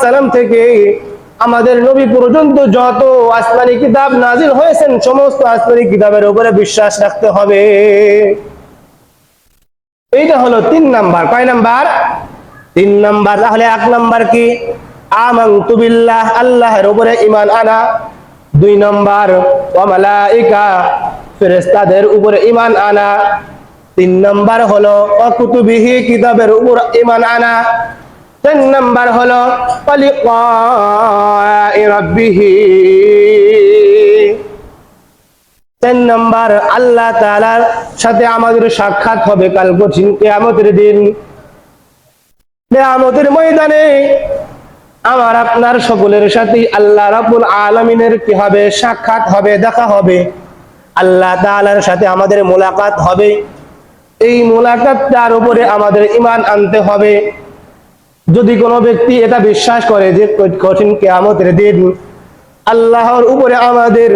সালাম থেকে আমাদের নবী পর্যন্ত যত আসমানি কিতাব নাজিল হয়েছেন, সমস্ত আসমানি কিতাবের উপরে বিশ্বাস রাখতে হবে। এইটা হলো তিন নাম্বার। কয় নাম্বার? তিন নাম্বার। তাহলে এক নাম্বার কি? আমানতু বিল্লাহ, আল্লাহর উপরে ঈমান আনা। দুই নাম্বার ফেরেশতাদের উপরে ঈমান আনা। তিন নাম্বার হলো, ওয়া কুতুবিহি, কিতাবের উপর ইমান আনা। তিন নাম্বার হলো তিন নাম্বার আল্লাহ তাআলার সাথে আমাদের সাক্ষাৎ হবে কাল কঠিন কিয়ামতের দিন। কিয়ামতের ময়দানে আমার আপনার সকলের সাথে আল্লাহ রাবুল আলমিনের কি হবে? সাক্ষাৎ হবে, দেখা হবে। আল্লাহ তাআলার সাথে আমাদের মোলাকাত হবে। এই মোলাকাতটার উপরে আমাদের ইমান আনতে হবে। যদি কোনো ব্যক্তি এটা বিশ্বাস করে যে কঠিন কিয়ামতের দিন আল্লাহর উপরে আমাদের,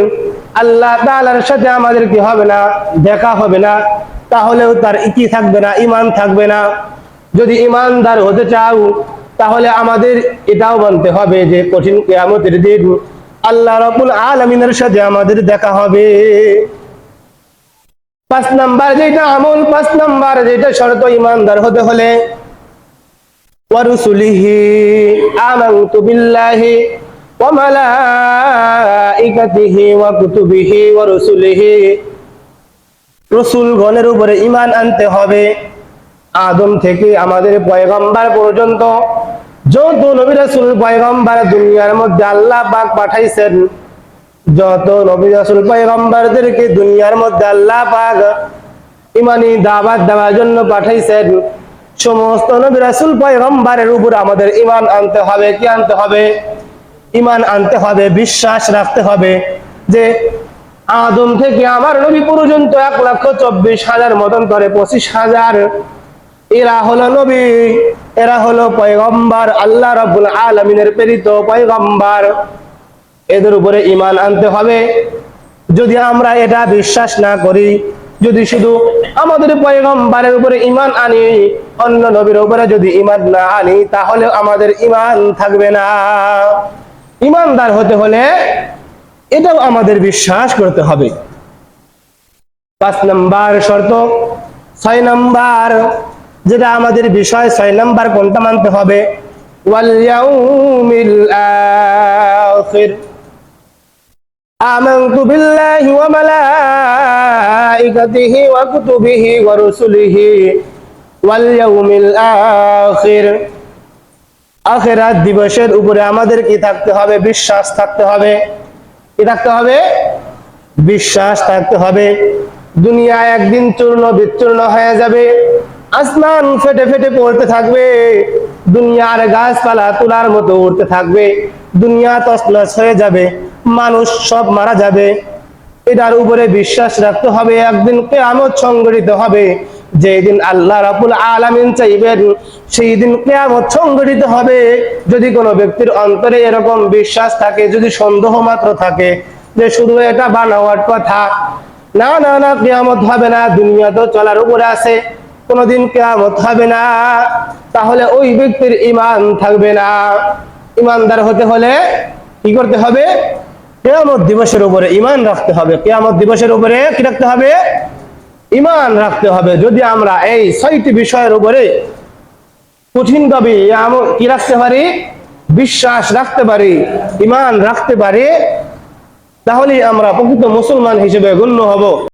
আল্লাহ তাআলার সাথে আমাদের কি হবে না, দেখা হবে না, তাহলেও তার কি থাকবে না ইমান থাকবে না। যদি ইমানদার হতে চাও, তাহলে আমাদের এটাও মানতে হবে যে কঠিন কিয়ামতের দিন আল্লাহ রাব্বুল আলামিনের সাথে আমাদের দেখা হবে। পাঁচ নাম্বার যেটা আমল, পাঁচ নাম্বার যেটা শর্ত ইমানদার হতে হলে ওয়া মালাইকাতিহি ওয়া কুতুবিহি ওয়া রুসুলিহি রসুলগণের উপরে ঈমান আনতে হবে। আদম থেকে আমাদের পয়গম্বর পর্যন্ত যত নবী রাসূল পয়গম্বর দুনিয়ার মধ্যে আল্লাহ পাক পাঠাইছেন, যত নবী রাসূল পয়গম্বরদেরকে দুনিয়ার মধ্যে আল্লাহ পাক ইমানি দাওয়াত দেওয়ার জন্য পাঠাইছেন সমস্ত নবী রাসূল পয়গম্বরের উপর আমাদের ঈমান আনতে হবে, কি আনতে হবে? ইমান আনতে হবে, বিশ্বাস রাখতে হবে যে আদম থেকে আমার নবী পর্যন্ত এক লক্ষ চব্বিশ হাজার মতন করে পঁচিশ হাজার। এরা হলো নবী, এরা হলো পয়গম্বর, আল্লাহ রাব্বুল আলামিনের প্রেরিত পয়গম্বর। এদের উপরে ইমান আনতে হবে। যদি আমরা এটা বিশ্বাস না করি যদি শুধু আমাদের পয়গম্বারের উপরে ইমান আনি, অন্য নবীর উপরে যদি ইমান না আনি, তাহলে আমাদের ইমান থাকবে না। ইমানদার হতে হলে এটাও আমাদের বিশ্বাস করতে হবে। পাঁচ নম্বর শর্ত, ছয় নম্বর, যেটা আমাদের বিষয়, ছয় নম্বর কোনটা মানতে হবে? আমি আখির। وملائكته وكتبه ورسله واليوم الآخر আখেরাত দিবসের উপরে আমাদের কি থাকতে হবে বিশ্বাস থাকতে হবে কি থাকতে হবে বিশ্বাস থাকতে হবে দুনিয়া একদিন চূর্ণ বিচূর্ণ হয়ে যাবে আসমান ফেটে ফেটে পড়তে থাকবে দুনিয়ার গাছপালা তুলার মতো উঠতে থাকবে দুনিয়া তসনস হয়ে যাবে মানুষ সব মারা যাবে এটার উপরে বিশ্বাস রাখতে হবে, একদিন কেয়ামত সংগঠিত হবে। যেদিন আল্লাহ রাবুল আলামিন চাইবেন সেই দিন কেয়ামত সংগঠিত হবে। যদি কোনো ব্যক্তির অন্তরে এরকম বিশ্বাস থাকে, যদি সন্দেহ মাত্র থাকে যে শুধু এটা বানাওয়ার কথা, না না না, কেয়ামত হবে না, দুনিয়া তো চলার উপরে আছে, কোনোদিন কেয়ামত হবে না, তাহলে ওই ব্যক্তির ইমান থাকবে না। ইমানদার হতে হলে কি করতে হবে? কেয়ামত দিবসের উপরে ইমান রাখতে হবে। কেয়ামত দিবসের উপরে কি রাখতে হবে? ইমান রাখতে হবে। যদি আমরা এই ছয়টি বিষয়ের উপরে কঠিন ভাবে কি রাখতে পারি? বিশ্বাস রাখতে পারি ইমান রাখতে পারি তাহলে আমরা প্রকৃত মুসলমান হিসেবে গণ্য হব।